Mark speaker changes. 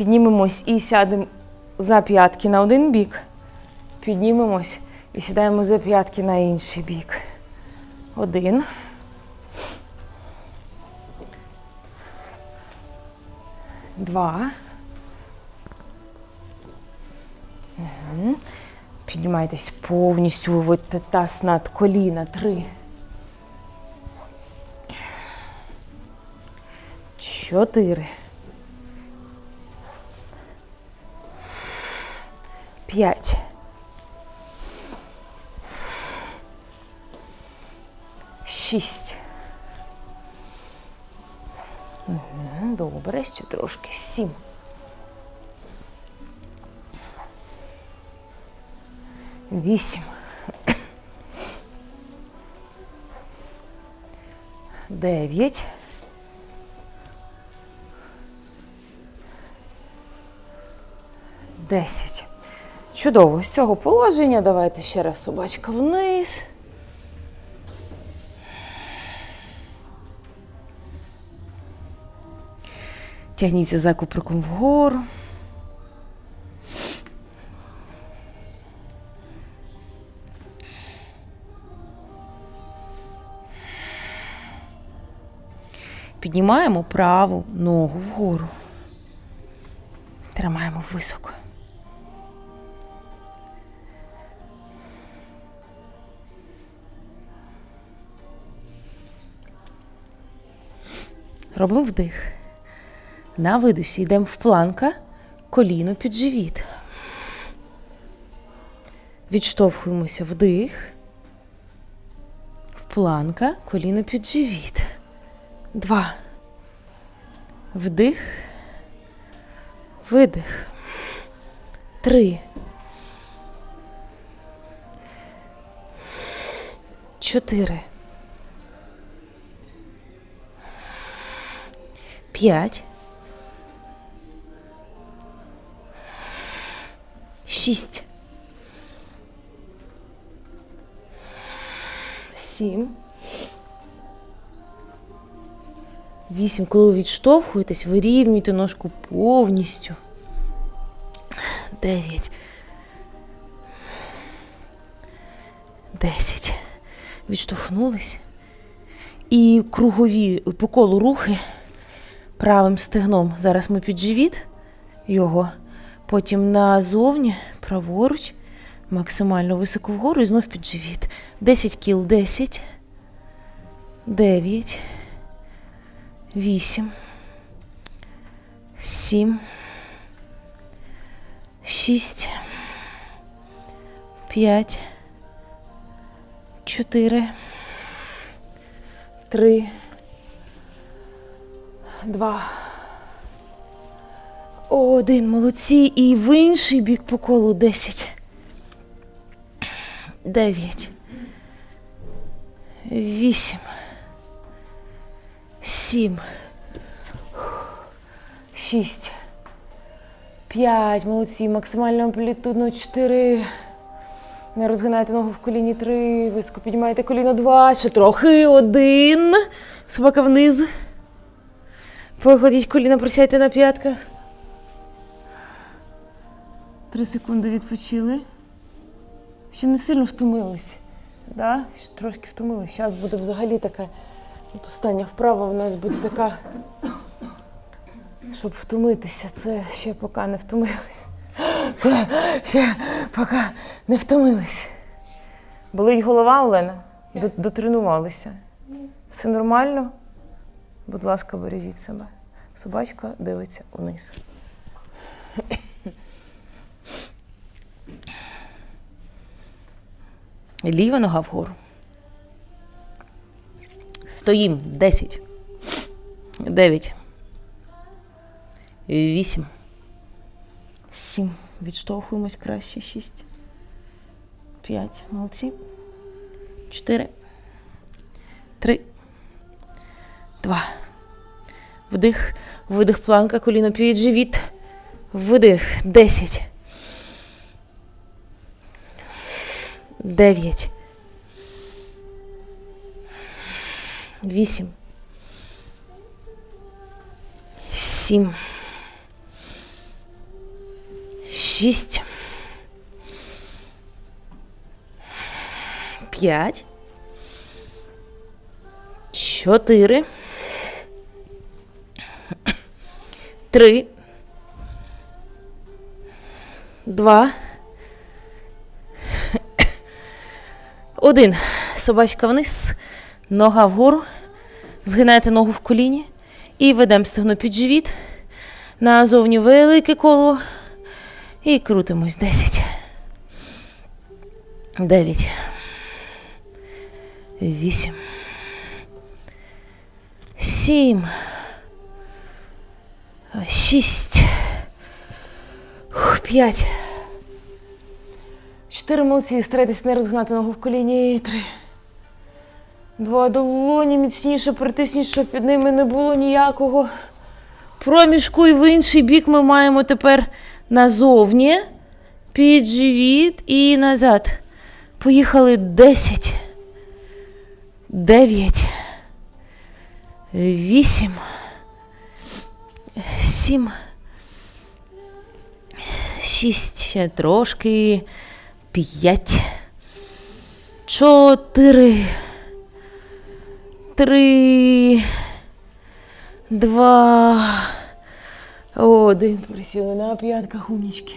Speaker 1: Піднімемось і сядемо за п'ятки на один бік. Піднімемось і сідаємо за п'ятки на інший бік. Один. Два. Мгм. Піднімайтесь повністю, виводьте таз над коліна. Три. Чотири. П'ять. Шість. Добре, ще трошки. Сім. Вісім. Дев'ять. Десять. Чудово. З цього положення давайте ще раз собачка вниз. Тягніться за куприком вгору. Піднімаємо праву ногу вгору. Тримаємо високо. Робимо вдих. На видусі йдемо в планка, коліно під живіт. Відштовхуємося вдих. В планка, коліно під живіт. Два. Вдих. Видих. Три. Чотири. П'ять. Шість. Сім. Вісім. Коли ви відштовхуєтесь, вирівнюйте ножку повністю. Дев'ять. Десять. Відштовхнулись. І кругові по колу рухи правим стегном. Зараз ми під живіт його. Потім назовні, праворуч, максимально високо вгору і знов під живіт. 10 кіл, 10, 9, 8, 7, 6, 5, 4, 3, 2, один, молодці. І в інший бік по колу 10. 9. 8. 7. 6. 5. Молодці. Максимально амплітудно 4. Не розгинайте ногу в коліні 3. Високо піднімайте коліно 2. Ще трохи. 1. Собака вниз. Покладіть коліна, присядьте на п'ятках. Три секунди відпочили. Ще не сильно втомились. Да? Ще Трошки втомились. Зараз буде взагалі така. От остання вправа в нас буде така. Щоб втомитися. Це ще поки не втомились. Це ще поки не втомились. Болить голова, Олена? Дотренувалися. Все нормально? Будь ласка, бережіть себе. Собачка дивиться вниз. Ліва нога вгору. Стоїм. 10. 9. 8. 7. Відштовхуємось краще. 6. 5. Молодці. 4. 3. 2. Вдих. Видих планка. Коліно під живіт. Видих. 10. 9. 8. 7. Шість. П'ять. Чотири. Три. Два. Один. Собачка вниз, нога вгору. Згинаєте ногу в коліні і ведемо стегно під живіт. Назовні велике коло. І крутимось. Десять. Дев'ять. Вісім. Сім. Шість. П'ять. Чотири молодці. Старайтесь не розгнати ногу в коліні. Три. Два долоні міцніше притисніть, щоб під ними не було ніякого проміжку. І в інший бік ми маємо тепер назовні, під живіт і назад. Поїхали 10, 9, 8, 7, 6, ще трошки, 5, 4, Три, два, один. Присіли на п'ятках умнічки.